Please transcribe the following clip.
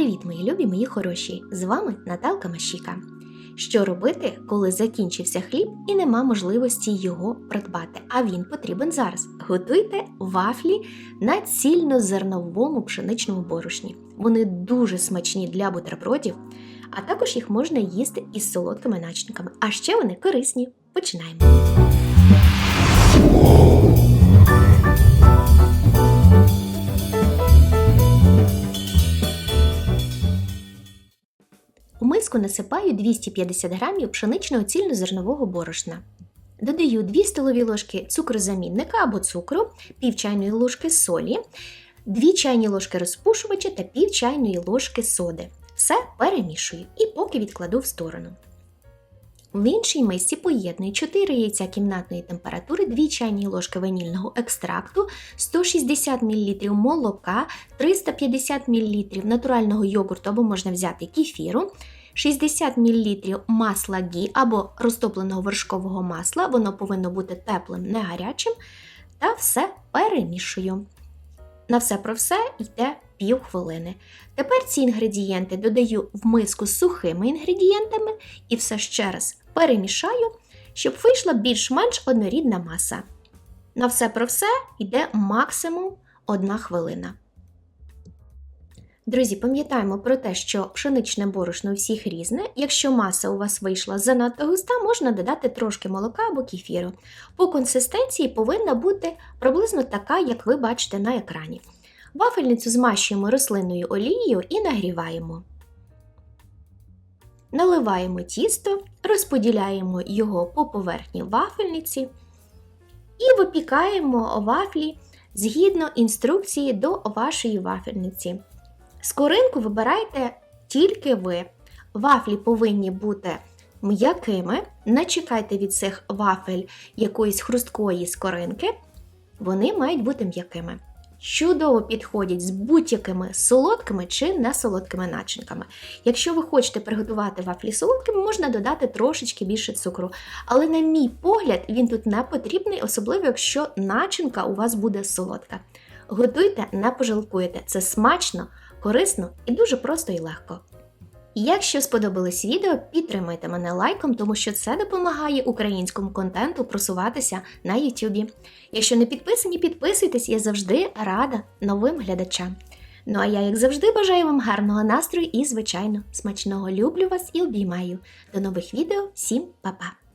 Привіт, мої любі, мої хороші! З вами Наталка Машіка. Що робити, коли закінчився хліб і нема можливості його придбати? А він потрібен зараз. Готуйте вафлі на цільнозерновому пшеничному борошні. Вони дуже смачні для бутербродів, а також їх можна їсти із солодкими начинками. А ще вони корисні. Починаємо. У миску насипаю 250 грамів пшеничного цільнозернового борошна. Додаю 2 столові ложки цукрозамінника або цукру, пів чайної ложки солі, 2 чайні ложки розпушувача та пів чайної ложки соди. Все перемішую і поки відкладу в сторону. В іншій мисці поєдную 4 яйця кімнатної температури, 2 чайні ложки ванільного екстракту, 160 мл молока, 350 мл натурального йогурту або можна взяти кефіру, 60 мл масла гі або розтопленого вершкового масла, воно повинно бути теплим, не гарячим, та все перемішую. На все про все йде пів хвилини. Тепер ці інгредієнти додаю в миску з сухими інгредієнтами і все ще раз перемішаю, щоб вийшла більш-менш однорідна маса. На все про все йде максимум 1 хвилина. Друзі, пам'ятаємо про те, що пшеничне борошно у всіх різне. Якщо маса у вас вийшла занадто густа, можна додати трошки молока або кефіру. По консистенції повинна бути приблизно така, як ви бачите на екрані. Вафельницю змащуємо рослинною олією і нагріваємо. Наливаємо тісто, розподіляємо його по поверхні вафельниці і випікаємо вафлі згідно інструкції до вашої вафельниці. Скоринку вибирайте тільки ви. Вафлі повинні бути м'якими. Не чекайте від цих вафель якоїсь хрусткої скоринки. Вони мають бути м'якими. Чудово підходять з будь-якими солодкими чи несолодкими начинками. Якщо ви хочете приготувати вафлі солодкими, можна додати трошечки більше цукру. Але, на мій погляд, він тут не потрібний, особливо якщо начинка у вас буде солодка. Готуйте, не пожалкуєте. Це смачно, корисно і дуже просто і легко. Якщо сподобалось відео, підтримайте мене лайком, тому що це допомагає українському контенту просуватися на YouTube. Якщо не підписані, підписуйтесь, я завжди рада новим глядачам. Ну а я, як завжди, бажаю вам гарного настрою і, звичайно, смачного люблю вас і обіймаю. До нових відео, всім па-па!